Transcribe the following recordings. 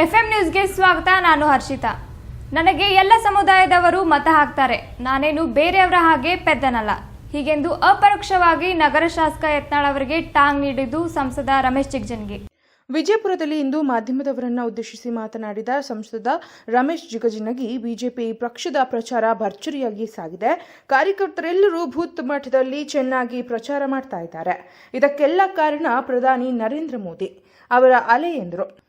FM ನ್ಯೂಸ್ಗೆ ಸ್ವಾಗತ, ನಾನು ಹರ್ಷಿತಾ. ನನಗೆ ಎಲ್ಲ ಸಮುದಾಯದವರು ಮತ ಹಾಕ್ತಾರೆ. ನಾನೇನು ಬೇರೆಯವರ ಹಾಗೆ ಪೆದ್ದನಲ್ಲ. ಹೀಗೆಂದು ಅಪರೋಕ್ಷವಾಗಿ ನಗರ ಶಾಸಕ ಯತ್ನಾಳ್ ಅವರಿಗೆ ಟಾಂಗ್ ನೀಡಿದ್ದು ಸಂಸದ ರಮೇಶ್ ಜಿಗ್ಜನ್ಗೆ ವಿಜಯಪುರದಲ್ಲಿ ಇಂದು ಮಾಧ್ಯಮದವರನ್ನು ಉದ್ದೇಶಿಸಿ ಮಾತನಾಡಿದ ಸಂಸದ ರಮೇಶ್ ಜಿಗಜಿನಗಿ, ಬಿಜೆಪಿ ಪಕ್ಷದ ಪ್ರಚಾರ ಭರ್ಜರಿಯಾಗಿ ಸಾಗಿದೆ. ಕಾರ್ಯಕರ್ತರೆಲ್ಲರೂ ಭೂತ್ ಮಠದಲ್ಲಿ ಚೆನ್ನಾಗಿ ಪ್ರಚಾರ ಮಾಡ್ತಾ ಇದ್ದಾರೆ. ಇದಕ್ಕೆಲ್ಲ ಕಾರಣ ಪ್ರಧಾನಿ ನರೇಂದ್ರ ಮೋದಿ ಅವರ ಅಲೆ ಎಂದರು.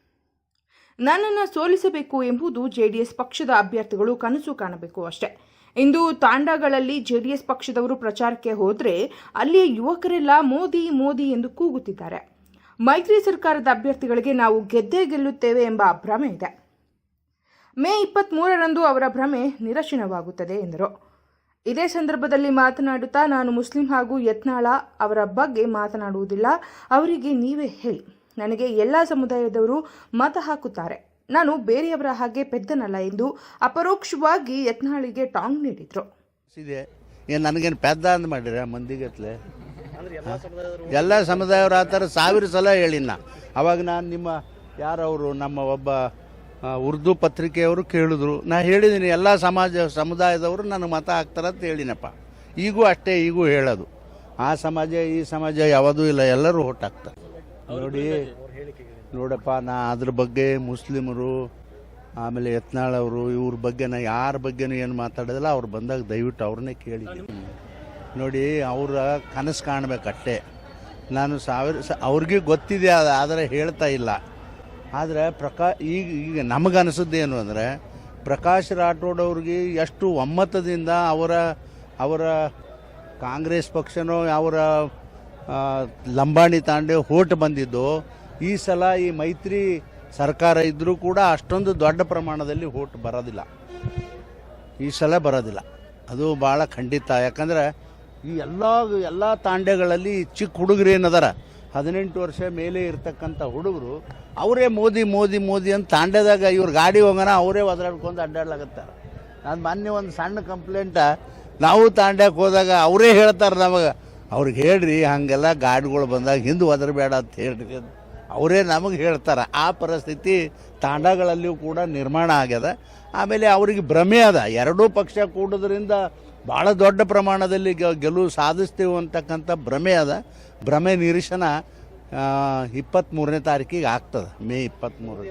ನನ್ನನ್ನು ಸೋಲಿಸಬೇಕು ಎಂಬುದು ಜೆಡಿಎಸ್ ಪಕ್ಷದ ಅಭ್ಯರ್ಥಿಗಳು ಕನಸು ಕಾಣಬೇಕು ಅಷ್ಟೇ. ಇಂದು ತಾಂಡಾಗಳಲ್ಲಿ ಜೆಡಿಎಸ್ ಪಕ್ಷದವರು ಪ್ರಚಾರಕ್ಕೆ ಹೋದರೆ ಅಲ್ಲಿಯ ಯುವಕರೆಲ್ಲ ಮೋದಿ ಮೋದಿ ಎಂದು ಕೂಗುತ್ತಿದ್ದಾರೆ. ಮೈತ್ರಿ ಸರ್ಕಾರದ ಅಭ್ಯರ್ಥಿಗಳಿಗೆ ನಾವು ಗೆದ್ದೇ ಗೆಲ್ಲುತ್ತೇವೆ ಎಂಬ ಭ್ರಮೆ ಇದೆ. ಮೇ ಇಪ್ಪತ್ತ್ ಮೂರರಂದು ಅವರ ಭ್ರಮೆ ನಿರಶನವಾಗುತ್ತದೆ ಎಂದರು. ಇದೇ ಸಂದರ್ಭದಲ್ಲಿ ಮಾತನಾಡುತ್ತಾ ನಾನು ಮುಸ್ಲಿಂ ಹಾಗೂ ಯತ್ನಾಳ ಅವರ ಬಗ್ಗೆ ಮಾತನಾಡುವುದಿಲ್ಲ. ಅವರಿಗೆ ನೀವೇ ಹೇಳಿ. ನನಗೆ ಎಲ್ಲ ಸಮುದಾಯದವರು ಮತ ಹಾಕುತ್ತಾರೆ. ನಾನು ಬೇರೆಯವರ ಹಾಗೆ ಪೆದ್ದನಲ್ಲ ಎಂದು ಅಪರೋಕ್ಷವಾಗಿ ಯತ್ನಾಳಿಗೆ ಟಾಂಗ್ ನೀಡಿದ್ರು. ಇದೆ. ಏನು ನನಗೇನು ಪೆದ್ದ ಅಂದ್ ಮಾಡಿರ ಮಂದಿಗತ್ಲೆ? ಎಲ್ಲ ಸಮುದಾಯವ್ರು ಆ ಥರ ಸಾವಿರ ಸಲ ಹೇಳಿನ ಅವಾಗ ನಾನು ನಿಮ್ಮ ಯಾರವರು, ನಮ್ಮ ಒಬ್ಬ ಉರ್ದು ಪತ್ರಿಕೆಯವರು ಕೇಳಿದ್ರು. ನಾ ಹೇಳಿದ್ದೀನಿ ಎಲ್ಲ ಸಮಾಜ, ಸಮುದಾಯದವರು ನನಗೆ ಮತ ಹಾಕ್ತಾರ ಅಂತ ಹೇಳಿನಪ್ಪ. ಈಗೂ ಅಷ್ಟೇ, ಈಗೂ ಹೇಳೋದು. ಆ ಸಮಾಜ, ಈ ಸಮಾಜ ಯಾವುದೂ ಇಲ್ಲ, ಎಲ್ಲರೂ ಹೊಟ್ಟಾಗ್ತಾರೆ ನೋಡಿ ನೋಡಪ್ಪ ನಾ ಅದ್ರ ಬಗ್ಗೆ ಮುಸ್ಲಿಮರು ಆಮೇಲೆ ಯತ್ನಾಳವರು ಇವ್ರ ಬಗ್ಗೆ ನಾ ಯಾರ ಬಗ್ಗೆನೂ ಏನು ಮಾತಾಡೋದಿಲ್ಲ ಅವ್ರು ಬಂದಾಗ ದಯವಿಟ್ಟು ಅವ್ರನ್ನೇ ಕೇಳಿ. ನೋಡಿ ಅವರ ಕನಸು ಕಾಣಬೇಕಷ್ಟೇ ನಾನು ಸಾವಿರ ಸ- ಅವ್ರಿಗೆ ಗೊತ್ತಿದೆ ಅದು ಆದರೆ ಹೇಳ್ತಾ ಇಲ್ಲ. ಆದರೆ ಪ್ರಕಾ ಈಗ ಈಗ ನಮಗನಿಸಿದ್ದೇನು ಅಂದರೆ ಪ್ರಕಾಶ್ ರಾಠೋಡ್ ಅವ್ರಿಗೆ ಎಷ್ಟು ಒಮ್ಮತದಿಂದ ಅವರ ಅವರ ಕಾಂಗ್ರೆಸ್ ಪಕ್ಷನೋ ಅವರ ಲಂಬಾಣಿ ತಾಂಡೆ ಹೋಟ್ ಬಂದಿದ್ದು. ಈ ಸಲ ಈ ಮೈತ್ರಿ ಸರ್ಕಾರ ಇದ್ದರೂ ಕೂಡ ಅಷ್ಟೊಂದು ದೊಡ್ಡ ಪ್ರಮಾಣದಲ್ಲಿ ಹೋಟ್ ಬರೋದಿಲ್ಲ. ಈ ಸಲ ಬರೋದಿಲ್ಲ. ಅದು ಭಾಳ ಖಂಡಿತ. ಯಾಕಂದ್ರೆ ಈ ಎಲ್ಲ ಎಲ್ಲ ತಾಂಡೆಗಳಲ್ಲಿ ಚಿಕ್ಕ ಹುಡುಗರು ಏನದಾರ, ಹದಿನೆಂಟು ವರ್ಷ ಮೇಲೆ ಇರ್ತಕ್ಕಂಥ ಹುಡುಗರು, ಅವರೇ ಮೋದಿ ಮೋದಿ ಮೋದಿ ಅಂತ ತಾಂಡೆದಾಗ ಇವ್ರು ಗಾಡಿ ಹೋಗೋಣ, ಅವರೇ ಒದರಾಡ್ಕೊಂಡು ಅಡ್ಡಾಡ್ಲಾಗತ್ತಾರೆ ನಾನು ಮೊನ್ನೆ ಒಂದು ಸಣ್ಣ ಕಂಪ್ಲೇಂಟ ನಾವು ತಾಂಡ್ಯಕ್ಕೆ ಹೋದಾಗ ಅವರೇ ಹೇಳ್ತಾರೆ ನಮಗೆ ಅವ್ರಿಗೆ ಹೇಳ್ರಿ, ಹಾಗೆಲ್ಲ ಗಾಡಿಗಳು ಬಂದಾಗ ಹಿಂದೆ ಒದರಬೇಡ ಅಂತ ಹೇಳ್ರಿ ಅವರೇ ನಮಗೆ ಹೇಳ್ತಾರೆ. ಆ ಪರಿಸ್ಥಿತಿ ತಾಂಡಗಳಲ್ಲಿಯೂ ಕೂಡ ನಿರ್ಮಾಣ ಆಗ್ಯದ. ಆಮೇಲೆ ಅವರಿಗೆ ಭ್ರಮೆ ಅದ. ಎರಡೂ ಪಕ್ಷ ಕೂಡೋದ್ರಿಂದ ಭಾಳ ದೊಡ್ಡ ಪ್ರಮಾಣದಲ್ಲಿ ಗೆಲುವು ಸಾಧಿಸ್ತೀವಿ ಅಂತಕ್ಕಂಥ ಭ್ರಮೆ ಅದ. ಭ್ರಮೆ ನಿರೀಕ್ಷಣ ಇಪ್ಪತ್ತ್ಮೂರನೇ ತಾರೀಕಿಗೆ ಆಗ್ತದೆ. ಮೇ ಇಪ್ಪತ್ತ್ಮೂರು